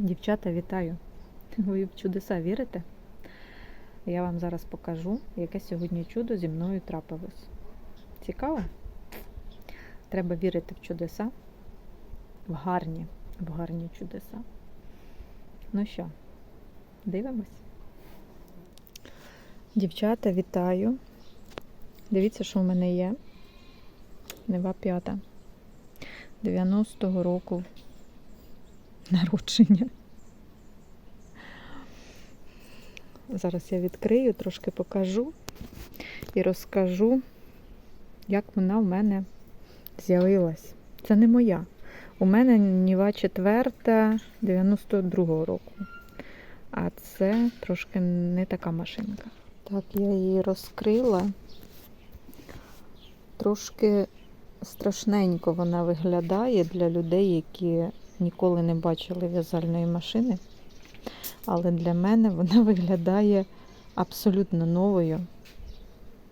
Дівчата, вітаю! Ви в чудеса вірите? Я вам зараз покажу, яке сьогодні чудо зі мною трапилось. Цікаво? Треба вірити в чудеса, в гарні, в гарні чудеса. Ну що, дивимось? Дівчата, вітаю! Дивіться, що в мене є. Нева п'ята. 90-го року народження. Зараз я відкрию, трошки покажу і розкажу, як вона в мене з'явилась. Це не моя. У мене Ніва 4 92-го року. А це трошки не така машинка. Так, я її розкрила. Трошки страшненько вона виглядає для людей, які ніколи не бачили в'язальної машини. Але для мене вона виглядає абсолютно новою.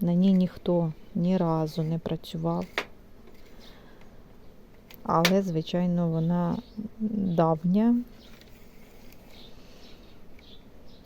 На ній ніхто ні разу не працював. Але, звичайно, вона давня,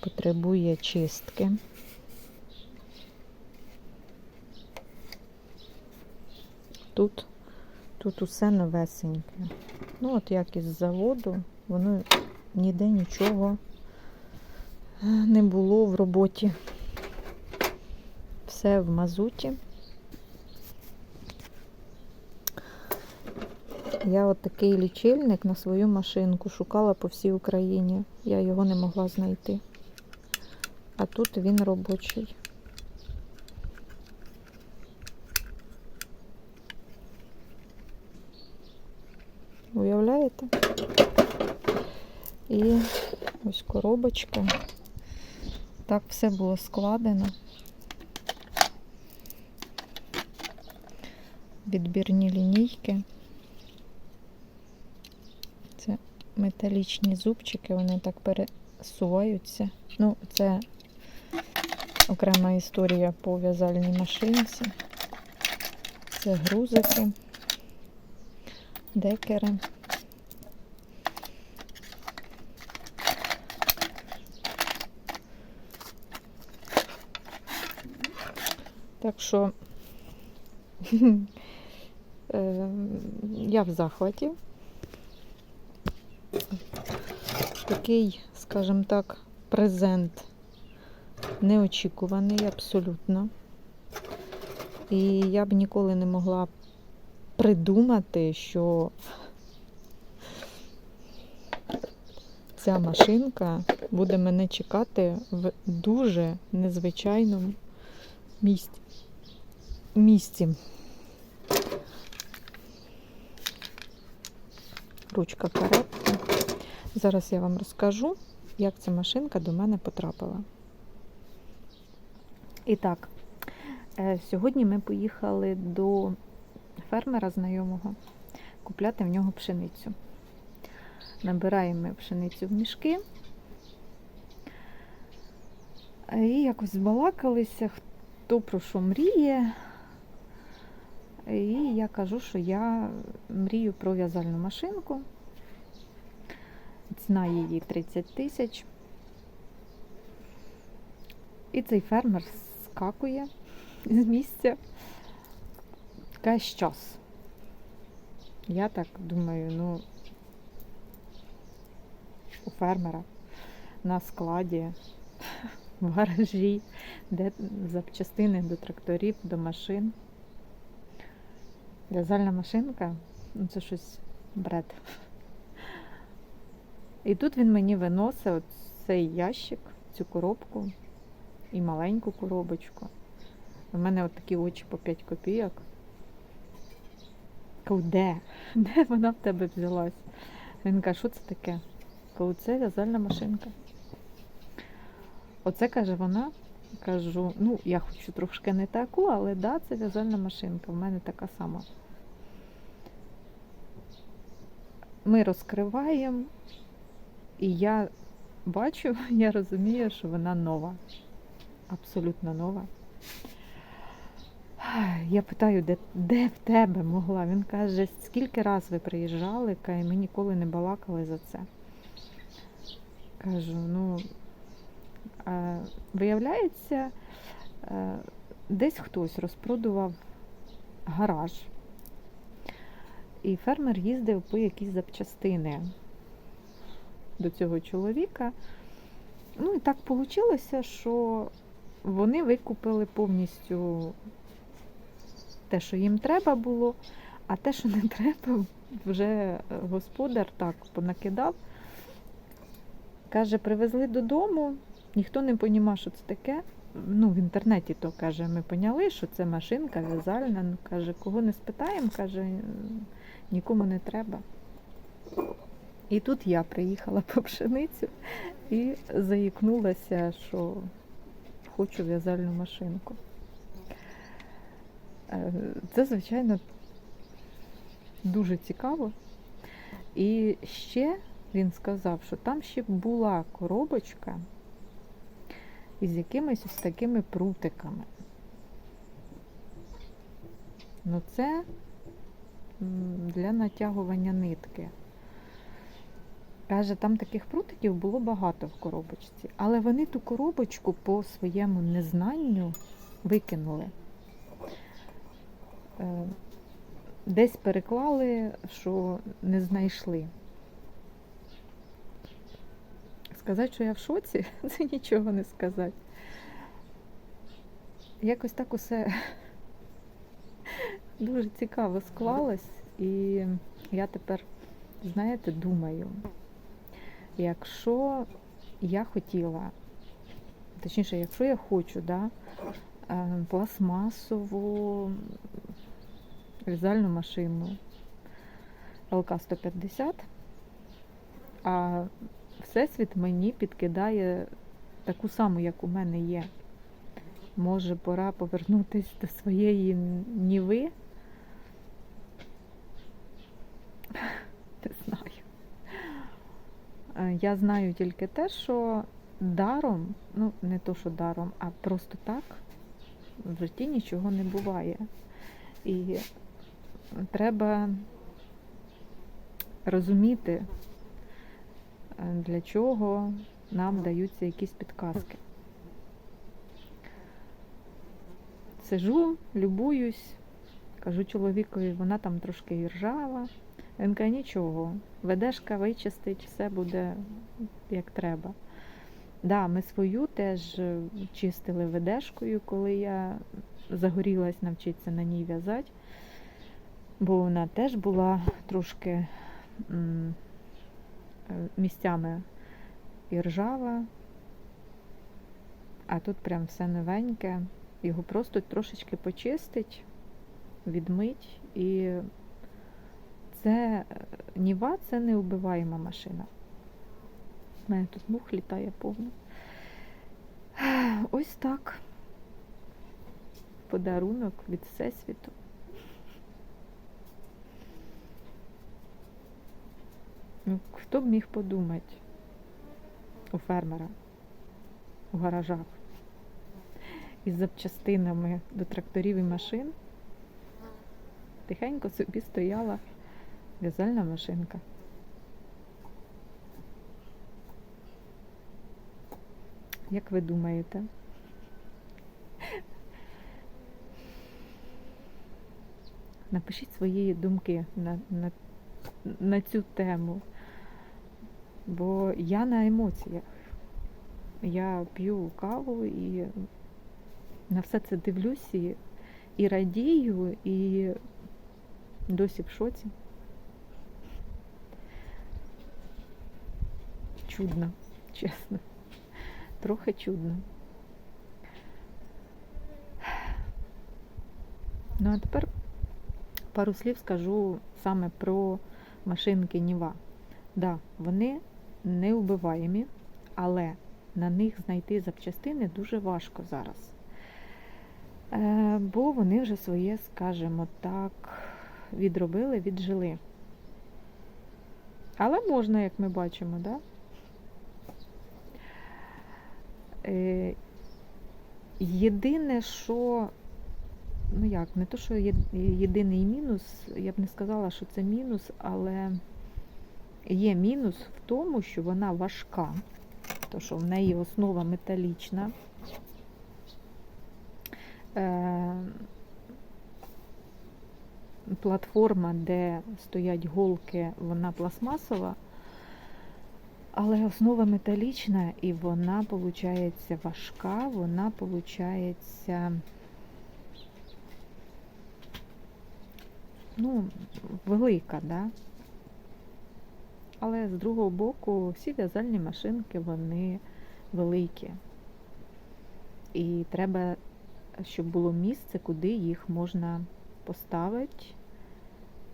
потребує чистки. Тут, тут усе новесеньке. Ну, от як із заводу, воно ніде нічого е, не було в роботі. Все в мазуті. Я от такий лічильник на свою машинку шукала по всій Україні. Я його не могла знайти. А тут він робочий. Уявляєте? І ось коробочка. Так все було складено. Відбірні лінійки. Це металічні зубчики, вони так пересуваються. Ну, це окрема історія по в'язальній машинці. Це грузики, декери. Так що е, я в захваті. Такий, скажімо так, презент неочікуваний абсолютно. І я б ніколи не могла придумати, що ця машинка буде мене чекати в дуже незвичайному місці. Місці. Ручка каретки. Зараз я вам розкажу, як ця машинка до мене потрапила. І так, е, сьогодні ми поїхали до фермера знайомого купляти в нього пшеницю. Набираємо пшеницю в мішки. І якось збалакалися, хто про що мріє. І я кажу, що я мрію про в'язальну машинку. Ціна її 30 тисяч. І цей фермер скакує з місця. Каже, час. Я так думаю, ну, у фермера на складі, в гаражі, де запчастини до тракторів, до машин. В'язальна машинка, ну це щось бред. І тут він мені виносить цей ящик, цю коробку і маленьку коробочку. У мене от такі очі по 5 копійок. Кажу, де? Де вона в тебе взялась? Він каже, що це таке? Кажу, це в'язальна машинка. Оце каже вона. Кажу, ну, я хочу трошки не таку, але да, це в'язальна машинка. В мене така сама. Ми розкриваємо, і я бачу, я розумію, що вона нова. Абсолютно нова. Я питаю, де, де в тебе могла? Він каже, скільки раз ви приїжджали, каже, ми ніколи не балакали за це. Кажу, ну, виявляється, е, десь хтось розпродував гараж. І фермер їздив по якісь запчастини до цього чоловіка. Ну і так вийшло, що вони викупили повністю те, що їм треба було, а те, що не треба, вже господар так понакидав. Каже, привезли додому, ніхто не понімав, що це таке. Ну, в інтернеті то каже, ми поняли, що це машинка в'язальна. Ну, каже, кого не спитаємо, каже, нікому не треба. І тут я приїхала по пшеницю і заїкнулася, що хочу в'язальну машинку. Е, Це, звичайно, дуже цікаво. І ще він сказав, що там ще була коробочка із якимись ось такими прутиками. Ну, це для натягування нитки. Каже, там таких прутиків було багато в коробочці, але вони ту коробочку по своєму незнанню викинули. Е, Десь переклали, що не знайшли. Сказати, що я в шоці, це нічого не сказати. Якось так усе дуже цікаво склалось, і я тепер, знаєте, думаю, якщо я хотіла, точніше, якщо я хочу, да, е, пластмасову в'язальну машину ЛК-150, а Всесвіт мені підкидає таку саму, як у мене є. Може, пора повернутися до своєї ніви? Не знаю. Е, Я знаю тільки те, що даром, ну не то, що даром, а просто так в житті нічого не буває. І треба розуміти, для чого нам даються якісь підказки. Сижу, любуюсь, кажу чоловікові, вона там трошки іржава. Він каже, нічого, ведешка вичистить, все буде як треба. Да, ми свою теж е, чистили ведешкою, коли я загорілась навчитися на ній в'язати, бо вона теж була трошки е, місцями і ржава, а тут прям все новеньке. Його просто трошечки почистить, відмить. І це е, Ніва це не вбиваєма машина. У мене тут мух літає повно. Ось так. Подарунок від Всесвіту. Ну, хто б міг подумати у фермера у гаражах із запчастинами до тракторів і машин тихенько собі стояла в'язальна машинка. Як ви думаєте? Напишіть свої думки на, на, на цю тему, бо я на емоціях. Я п'ю каву і на все це дивлюсь і, і радію, і досі в шоці. Чудно, чесно. Трохи чудно. Ну а тепер пару слів скажу саме про машинки Ніва. Да, вони не вбиваємі, але на них знайти запчастини дуже важко зараз. Е, бо вони вже своє, скажімо так, відробили, віджили. Але можна, як ми бачимо, да? Е, єдине, що, ну як, не то, що єдиний мінус, я б не сказала, що це мінус, але є мінус в тому, що вона важка. то що в неї основа металічна. Е, платформа, де стоять голки, вона пластмасова, але основа металічна і вона, виходить, важка, вона, виходить, ну, велика, да? Але з другого боку, всі в'язальні машинки, вони великі. І треба, щоб було місце, куди їх можна поставити,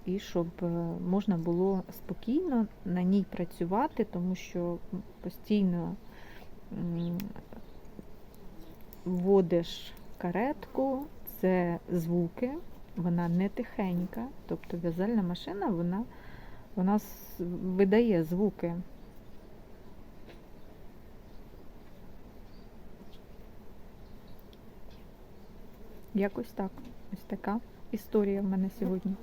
і щоб е, можна було спокійно на ній працювати, тому що постійно вводиш каретку, це звуки, вона не тихенька, тобто в'язальна машина, вона, вона видає звуки. Якось так. Ось така історія в мене сьогодні.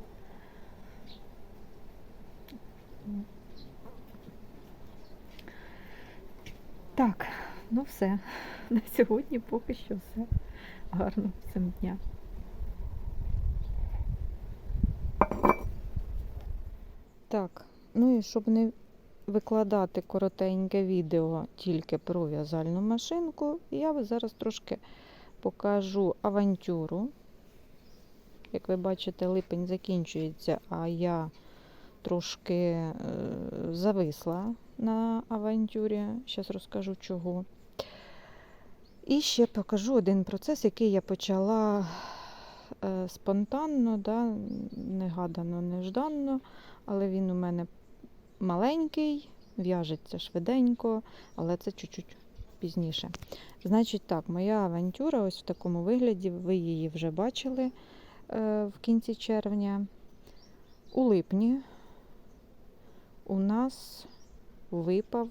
Так, ну все. На сьогодні поки що все. Гарно всім дня. Так, ну і щоб не викладати коротеньке відео тільки про в'язальну машинку, я зараз трошки покажу авантюру. Як ви бачите, липень закінчується, а я трошки е, зависла на авантюрі. Зараз розкажу чого. І ще покажу один процес, який я почала спонтанно, да, негадано, нежданно, але він у мене маленький, в'яжеться швиденько, але це чуть-чуть пізніше. Значить так, моя авантюра ось в такому вигляді, ви її вже бачили е, в кінці червня. У липні у нас випав,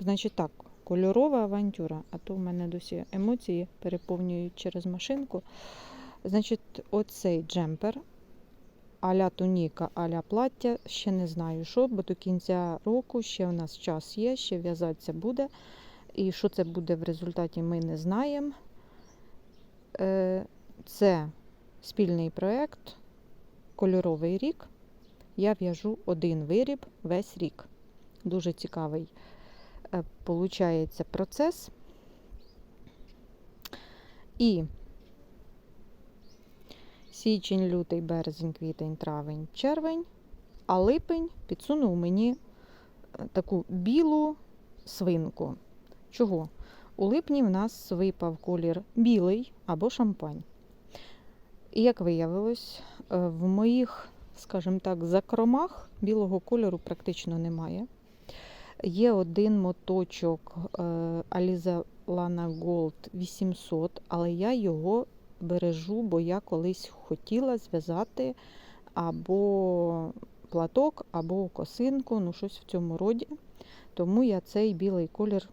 значить так, кольорова авантюра, а то в мене досі емоції переповнюють через машинку. Значить, оцей джемпер аля туніка, аля плаття, ще не знаю що, бо до кінця року ще у нас час є, ще в'язатися буде. І що це буде в результаті, ми не знаємо. Е, Це спільний проєкт, кольоровий рік. Я в'яжу один виріб весь рік. Дуже цікавий е, получається процес. І січень, лютий, березень, квітень, травень, червень, а липень підсунув мені е, таку білу свинку. Чого? У липні в нас випав колір білий або шампань. І як виявилось, е, в моїх, скажімо так, закромах білого кольору практично немає. Є один моточок е, Aliza Lana Gold 800, але я його бережу, бо я колись хотіла зв'язати або платок, або косинку, ну щось в цьому роді. Тому я цей білий колір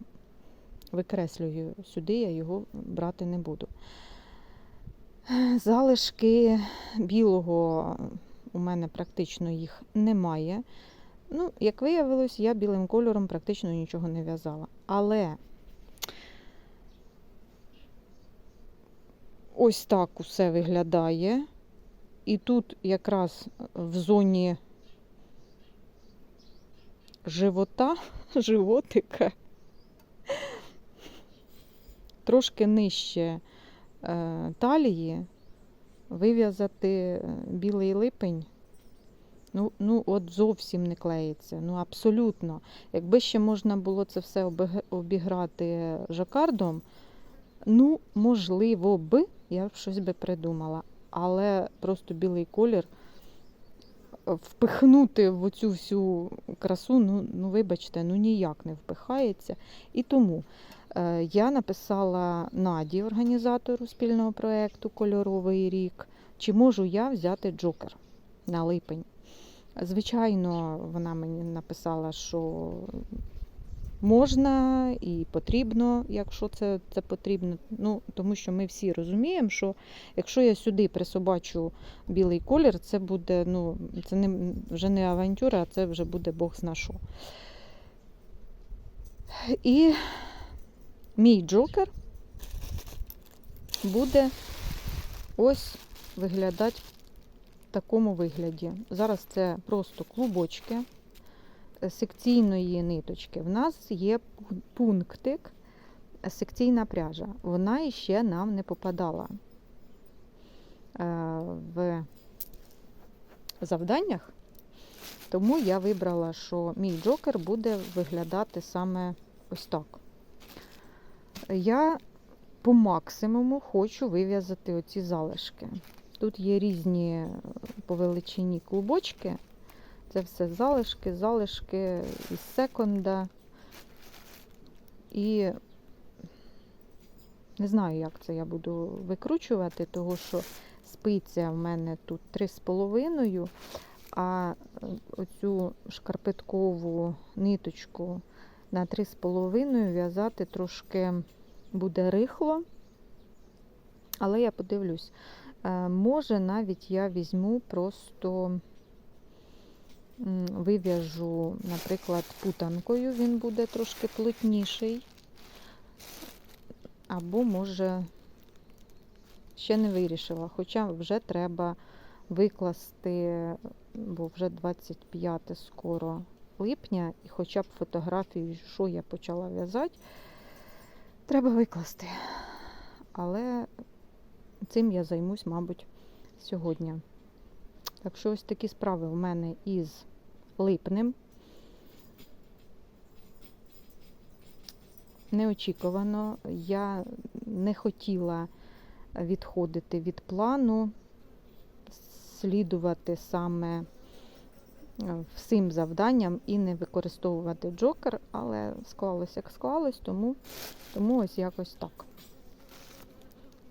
викреслюю сюди, я його брати не буду. Залишки білого у мене практично їх немає. Ну, як виявилось, я білим кольором практично нічого не в'язала. Але ось так усе виглядає. І тут якраз в зоні живота, животика, трошки нижче е, талії, вив'язати е, білий липень. Ну, ну, от зовсім не клеїться. Ну, абсолютно. Якби ще можна було це все обіграти жакардом, ну, можливо би, я щось би придумала. Але просто білий колір е, впихнути в оцю всю красу, ну, ну вибачте, ну ніяк не впихається. І тому е, я написала Наді, організатору спільного проєкту Кольоровий рік, чи можу я взяти джокер на липень. Звичайно, вона мені написала, що можна і потрібно, якщо це, це потрібно. Ну, тому що ми всі розуміємо, що якщо я сюди присобачу білий колір, це буде, ну, це не, вже не авантюра, а це вже буде Бог зна що. І мій джокер буде ось виглядати в такому вигляді. Зараз це просто клубочки секційної ниточки. В нас є пунктик секційна пряжа. Вона іще нам не попадала е, в завданнях. Тому я вибрала, що мій джокер буде виглядати саме ось так. Я по максимуму хочу вив'язати оці залишки. Тут є різні по величині клубочки. Це все залишки, залишки із секонда. І не знаю, як це я буду викручувати, тому що спиця в мене тут 3,5, а е, оцю шкарпеткову ниточку на 3,5 в'язати трошки буде рихло. Але я подивлюсь. Е, Може, навіть я візьму просто вив'яжу, наприклад, путанкою, він буде трошки плотніший. Або, може, ще не вирішила, хоча вже треба викласти, бо вже 25 скоро липня, і хоча б фотографію, що я почала в'язати, треба викласти. Але цим я займусь, мабуть, сьогодні. Так що ось такі справи у мене із липнем. Неочікувано. Я не хотіла відходити від плану, слідувати саме е, всім завданням і не використовувати джокер, але склалось як склалось, тому, тому ось якось так.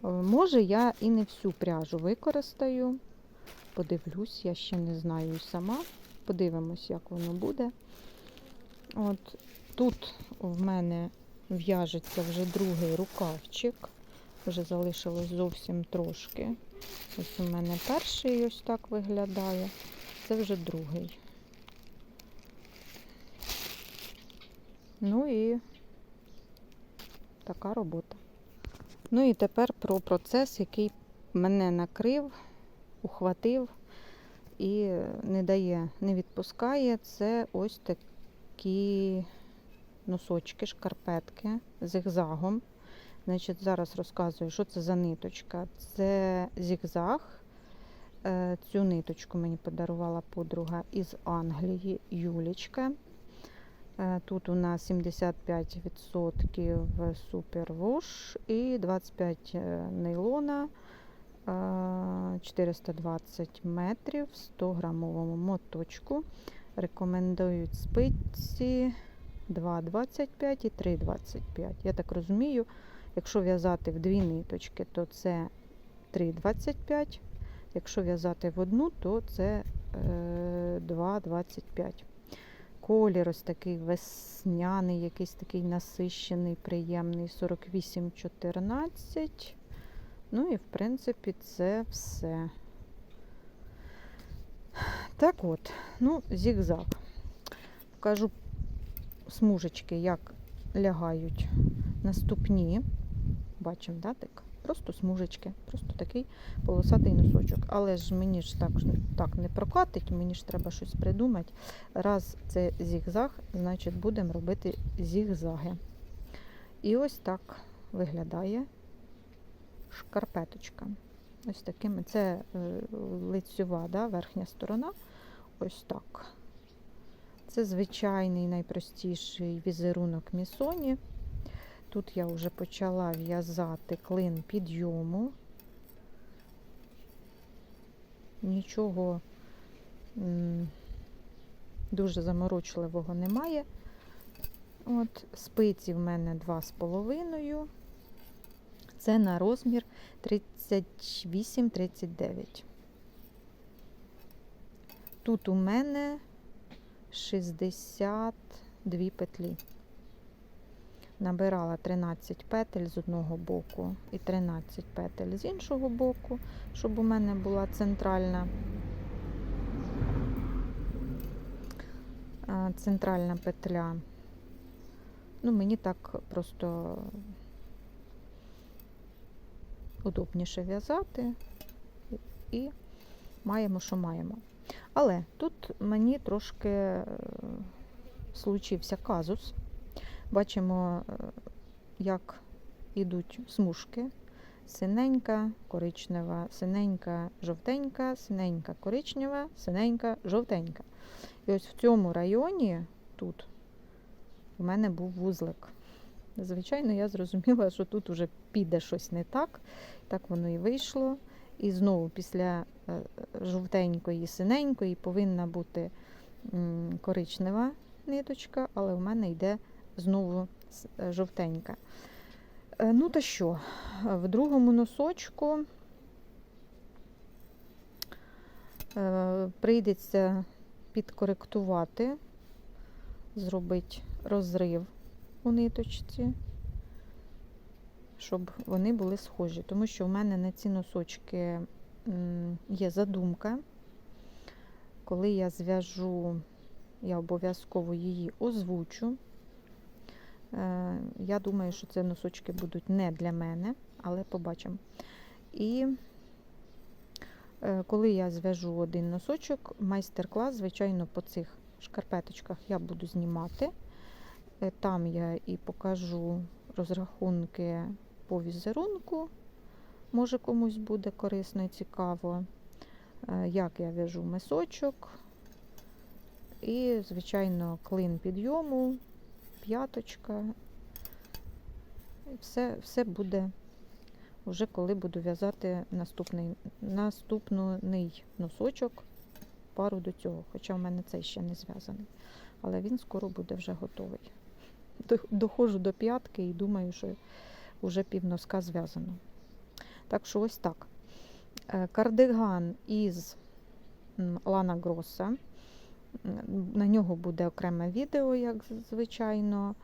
Е, Може, я і не всю пряжу використаю. Подивлюсь, я ще не знаю сама. Подивимось, як воно буде. От тут в мене в'яжеться вже другий рукавчик. Вже залишилось зовсім трошки. Ось у мене перший ось так виглядає. Це вже другий. Ну і така робота. Ну і тепер про процес, який мене накрив, ухватив і не дає, не відпускає. Це ось такі носочки, шкарпетки зигзагом. Значить, зараз розказую, що це за ниточка. Це зігзаг. Е, Цю ниточку мені подарувала подруга із Англії Юлічка. Е, Тут у нас 75% супервош і 25 нейлона, е, 420 метрів, в 100 грамовому моточку. Рекомендують спиці 2,25 і 3,25. Я так розумію, якщо в'язати в дві ниточки, то це 3,25. Якщо в'язати в одну, то це е, 2,25. Колір ось такий весняний, якийсь такий насищений, приємний 48-14. Ну і, в принципі, це все. Так от, ну, зігзаг. Покажу смужечки, як лягають наступні. Бачимо, да, так? Просто смужечки, просто такий полосатий носочок. Але ж мені ж так, так не прокатить, мені ж треба щось придумати. Раз це зігзаг, значить будемо робити зігзаги. І ось так виглядає шкарпеточка. Ось такими. Це е, лицьова да, верхня сторона. Ось так. Це звичайний найпростіший візерунок місоні. Тут я вже почала в'язати клин підйому. Нічого дуже заморочливого немає. От, спиці в мене 2,5. Це на розмір 38-39. Тут у мене 62 петлі. Набирала 13 петель з одного боку і 13 петель з іншого боку, щоб у мене була центральна центральна петля Ну, мені так просто удобніше в'язати і маємо, що маємо. Але тут мені трошки е, случився казус. Бачимо, е, як ідуть смужки. Синенька, коричнева, синенька, жовтенька, синенька, коричнева, синенька, жовтенька. І ось в цьому районі тут у мене був вузлик. Звичайно, я зрозуміла, що тут уже піде щось не так. Так воно і вийшло. І знову після е, жовтенької, синенької повинна бути коричнева ниточка, але в мене йде знову е, жовтенька. Е, Ну та що, в другому носочку прийдеться підкоректувати, зробити розрив у ниточці, щоб вони були схожі. Тому що в мене на ці носочки є задумка. Коли я зв'яжу, я обов'язково її озвучу. Е, Я думаю, що це носочки будуть не для мене, але побачимо. І е, коли я зв'яжу один носочок, майстер-клас, звичайно, по цих шкарпеточках я буду знімати. Е, Там я і покажу розрахунки по візерунку. Може комусь буде корисно і цікаво, е, як я в'яжу мисочок. І, звичайно, клин підйому, п'яточка. І все, все буде вже коли буду в'язати наступний, наступний носочок, пару до цього. Хоча в мене цей ще не зв'язаний. Але він скоро буде вже готовий. До- Доходжу до п'ятки і думаю, що вже півноска зв'язано. Так що ось так. Е, Кардиган із Лана Гроса. На нього буде окреме відео, як звичайно,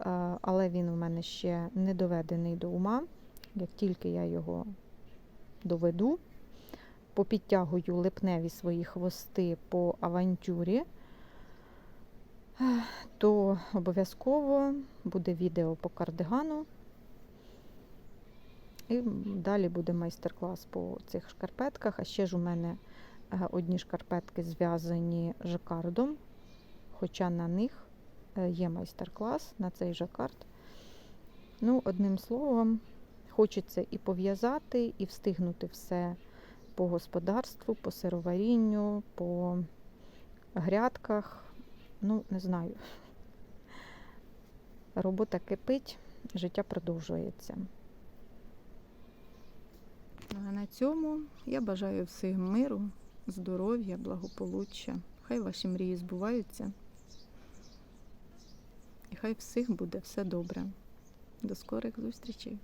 е, але він у мене ще не доведений до ума. Як тільки я його доведу, попідтягую липневі свої хвости по авантюрі, то обов'язково буде відео по кардигану. І далі буде майстер-клас по цих шкарпетках. А ще ж у мене е, одні шкарпетки зв'язані жакардом, хоча на них е, є майстер-клас на цей жакард. Ну, одним словом, хочеться і пов'язати, і встигнути все по господарству, по сироварінню, по грядках. Ну, не знаю. Робота кипить, життя продовжується. А на цьому я бажаю всім миру, здоров'я, благополуччя. Хай ваші мрії збуваються. І хай всіх буде все добре. До скорих зустрічей!